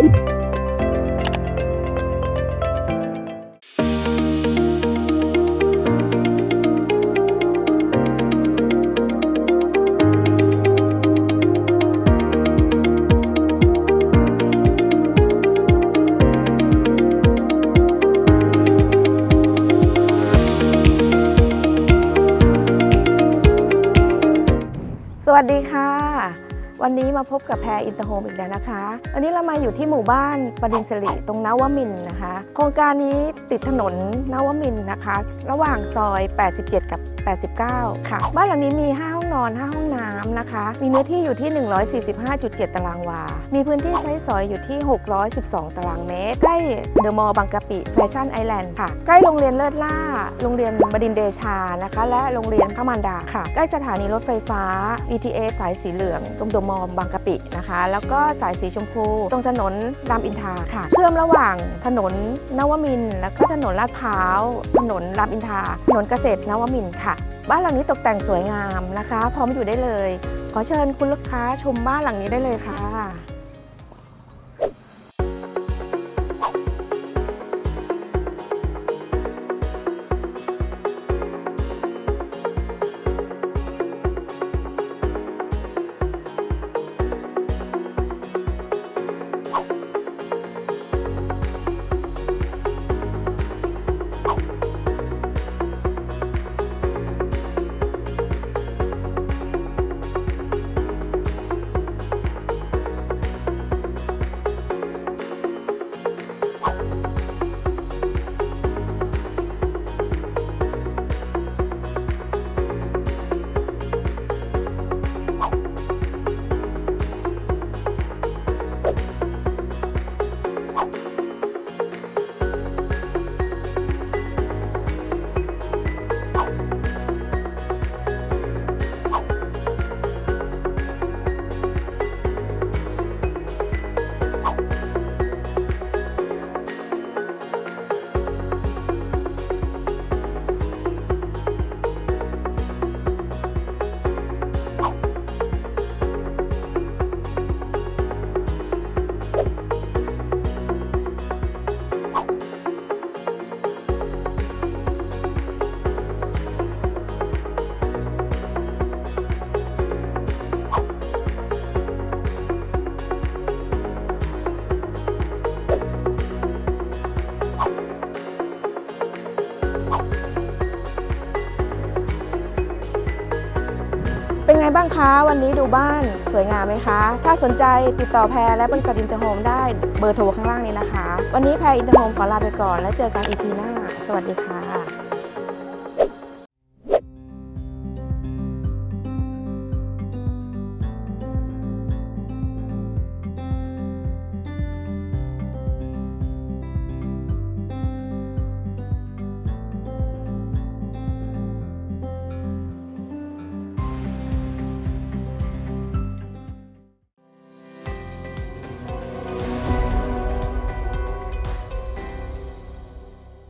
สวัสดีค่ะ วันนี้มาพบกับแพรอินเตอร์โฮมอีกแล้วนะคะ วันนี้เรามาอยู่ที่หมู่บ้านปดินสิริตรงนวมินนะคะ โครงการนี้ติดถนนนวมินนะคะ ระหว่างซอย 87 กับ 89 ค่ะ บ้านหลังนี้มี5ห้อง นอน 5 ห้องน้ำนะคะ มีเนื้อที่อยู่ที่ 145.7 ตารางวา มีพื้นที่ใช้สอยอยู่ที่ 612 ตารางเมตร ใกล้เดอะมอลล์บางกะปิแฟชั่นไอแลนด์ค่ะ ใกล้โรงเรียนเลิศล่า โรงเรียนบดินเดชานะคะ และโรงเรียนพระมารดาค่ะ ใกล้สถานีรถไฟฟ้า BTS สายสีเหลืองตรงเดอะมอลล์บางกะปินะคะ แล้วก็สายสีชมพู ตรงถนนรามอินทราค่ะ เชื่อมระหว่างถนนนวมินทร์แล้วก็ถนนลาดพร้าว ถนนรามอินทราถนนเกษตรนวมินทร์ค่ะ บ้านหลังนี้ตกแต่งสวยงามนะคะ พร้อมอยู่ได้เลย ขอเชิญคุณลูกค้าชมบ้านหลังนี้ได้เลยค่ะ ไงบ้างคะวันนี้ดูบ้านสวยงามไหมคะ ถ้าสนใจติดต่อแพรและบริษัทอินเตอร์โฮมได้เบอร์โทรข้างล่างนี้นะคะ วันนี้แพรอินเตอร์โฮมขอลาไปก่อนแล้วเจอกันอีพีหน้า สวัสดีค่ะ